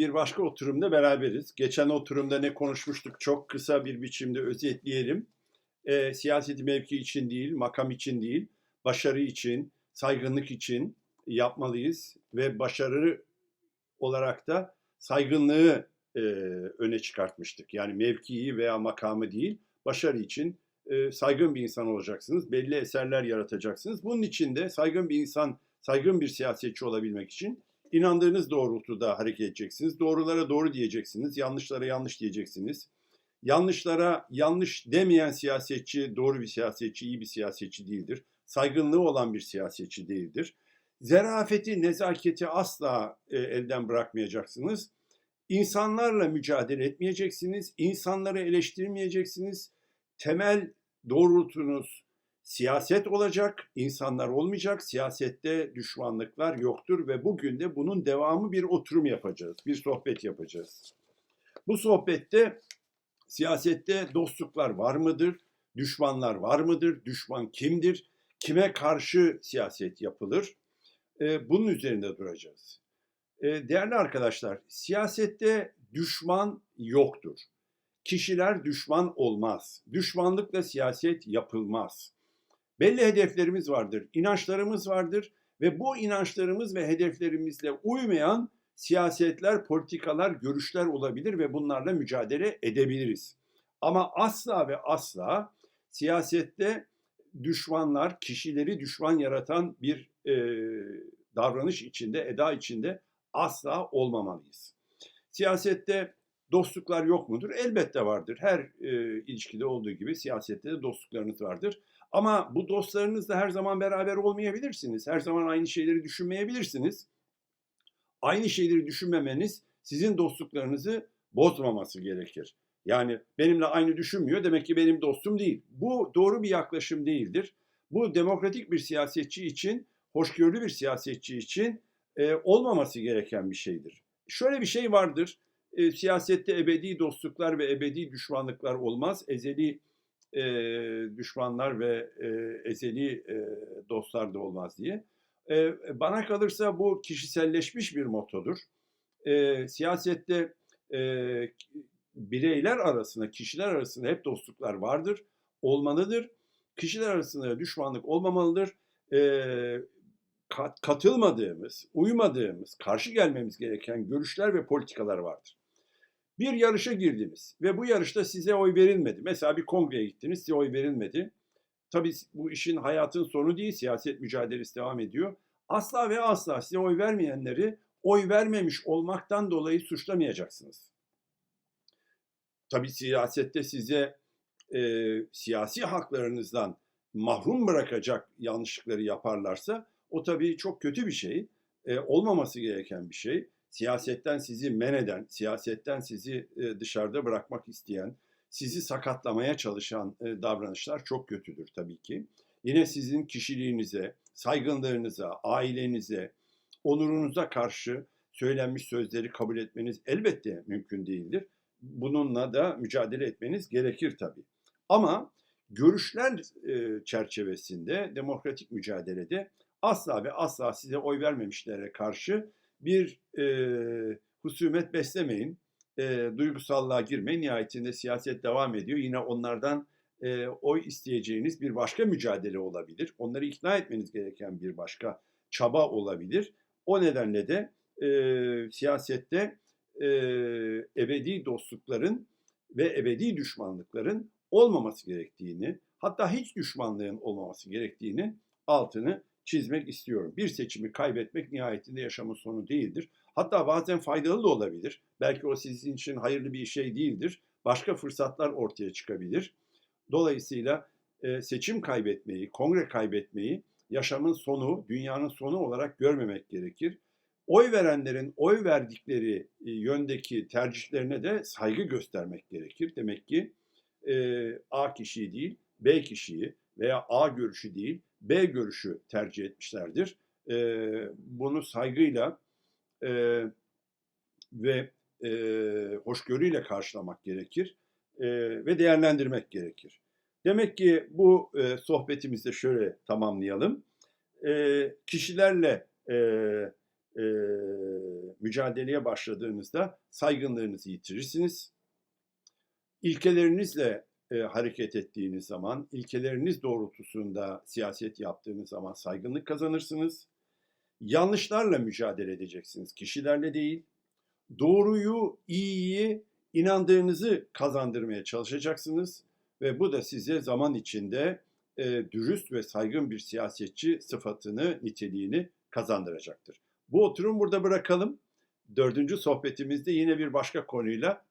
Bir başka oturumda beraberiz. Geçen oturumda ne konuşmuştuk çok kısa bir biçimde özetleyelim. E, siyaseti mevki için değil, makam için değil, başarı için, saygınlık için yapmalıyız ve başarı olarak da saygınlığı e, öne çıkartmıştık. Yani mevkiyi veya makamı değil, başarı için e, saygın bir insan olacaksınız, belli eserler yaratacaksınız. Bunun için de saygın bir insan, saygın bir siyasetçi olabilmek için inandığınız doğrultuda hareket edeceksiniz. Doğrulara doğru diyeceksiniz, yanlışlara yanlış diyeceksiniz. Yanlışlara yanlış demeyen siyasetçi doğru bir siyasetçi, iyi bir siyasetçi değildir. Saygınlığı olan bir siyasetçi değildir. Zerafeti, nezaketi asla e, elden bırakmayacaksınız. İnsanlarla mücadele etmeyeceksiniz, insanları eleştirmeyeceksiniz. Temel doğrultunuz siyaset olacak, insanlar olmayacak. Siyasette düşmanlıklar yoktur ve bugün de bunun devamı bir oturum yapacağız, bir sohbet yapacağız. Bu sohbette siyasette dostluklar var mıdır? Düşmanlar var mıdır? Düşman kimdir? Kime karşı siyaset yapılır? Ee, bunun üzerinde duracağız. Ee, değerli arkadaşlar, siyasette düşman yoktur. Kişiler düşman olmaz. Düşmanlıkla siyaset yapılmaz. Belli hedeflerimiz vardır, inançlarımız vardır ve bu inançlarımız ve hedeflerimizle uymayan siyasetler, politikalar, görüşler olabilir ve bunlarla mücadele edebiliriz. Ama asla ve asla siyasette düşmanlar, kişileri düşman yaratan bir e, davranış içinde, eda içinde asla olmamalıyız. Siyasette dostluklar yok mudur? Elbette vardır. Her e, ilişkide olduğu gibi siyasette de dostluklarınız vardır. Ama bu dostlarınızla her zaman beraber olmayabilirsiniz. Her zaman aynı şeyleri düşünmeyebilirsiniz. Aynı şeyleri düşünmemeniz sizin dostluklarınızı bozmaması gerekir. Yani benimle aynı düşünmüyor demek ki benim dostum değil. Bu doğru bir yaklaşım değildir. Bu demokratik bir siyasetçi için, hoşgörülü bir siyasetçi için e, olmaması gereken bir şeydir. Şöyle bir şey vardır. E, siyasette ebedi dostluklar ve ebedi düşmanlıklar olmaz. Ezeli e, düşmanlar ve e, ezeli e, dostlar da olmaz diye. E, bana kalırsa bu kişiselleşmiş bir motodur. E, siyasette e, bireyler arasında, kişiler arasında hep dostluklar vardır, olmalıdır. Kişiler arasında düşmanlık olmamalıdır. E, kat, katılmadığımız, uymadığımız, karşı gelmemiz gereken görüşler ve politikalar vardır. Bir yarışa girdiniz ve bu yarışta size oy verilmedi. Mesela bir kongreye gittiniz, size oy verilmedi. Tabii bu işin hayatın sonu değil, siyaset mücadelesi devam ediyor. Asla ve asla size oy vermeyenleri oy vermemiş olmaktan dolayı suçlamayacaksınız. Tabii siyasette size e, siyasi haklarınızdan mahrum bırakacak yanlışlıkları yaparlarsa o tabii çok kötü bir şey, e, olmaması gereken bir şey. Siyasetten sizi men eden, siyasetten sizi e, dışarıda bırakmak isteyen, sizi sakatlamaya çalışan e, davranışlar çok kötüdür tabii ki. Yine sizin kişiliğinize, saygınlığınıza, ailenize, onurunuza karşı söylenmiş sözleri kabul etmeniz elbette mümkün değildir. Bununla da mücadele etmeniz gerekir tabii. Ama görüşler e, çerçevesinde demokratik mücadelede asla ve asla size oy vermemişlere karşı bir e, husumet beslemeyin, e, duygusallığa girmeyin. Nihayetinde siyaset devam ediyor. Yine onlardan e, oy isteyeceğiniz bir başka mücadele olabilir. Onları ikna etmeniz gereken bir başka çaba olabilir. O nedenle de e, siyasette e, ebedi dostlukların ve ebedi düşmanlıkların olmaması gerektiğini, hatta hiç düşmanlığın olmaması gerektiğini altını çizmek istiyorum. Bir seçimi kaybetmek nihayetinde yaşamın sonu değildir. Hatta bazen faydalı da olabilir. Belki o sizin için hayırlı bir şey değildir. Başka fırsatlar ortaya çıkabilir. Dolayısıyla e, seçim kaybetmeyi, kongre kaybetmeyi yaşamın sonu, dünyanın sonu olarak görmemek gerekir. Oy verenlerin oy verdikleri e, yöndeki tercihlerine de saygı göstermek gerekir. Demek ki e, A kişiyi değil, B kişiyi veya A görüşü değil, B görüşü tercih etmişlerdir. E, bunu saygıyla e, ve e, hoşgörüyle karşılamak gerekir e, ve değerlendirmek gerekir. Demek ki bu e, sohbetimizi de şöyle tamamlayalım. E, kişilerle e, e, mücadeleye başladığınızda saygınlığınızı yitirirsiniz. İlkelerinizle e, hareket ettiğiniz zaman, ilkeleriniz doğrultusunda siyaset yaptığınız zaman saygınlık kazanırsınız. Yanlışlarla mücadele edeceksiniz, kişilerle değil. Doğruyu, iyiyi, inandığınızı kazandırmaya çalışacaksınız ve bu da size zaman içinde e, dürüst ve saygın bir siyasetçi sıfatını, niteliğini kazandıracaktır. Bu oturum burada bırakalım. Dördüncü sohbetimizde yine bir başka konuyla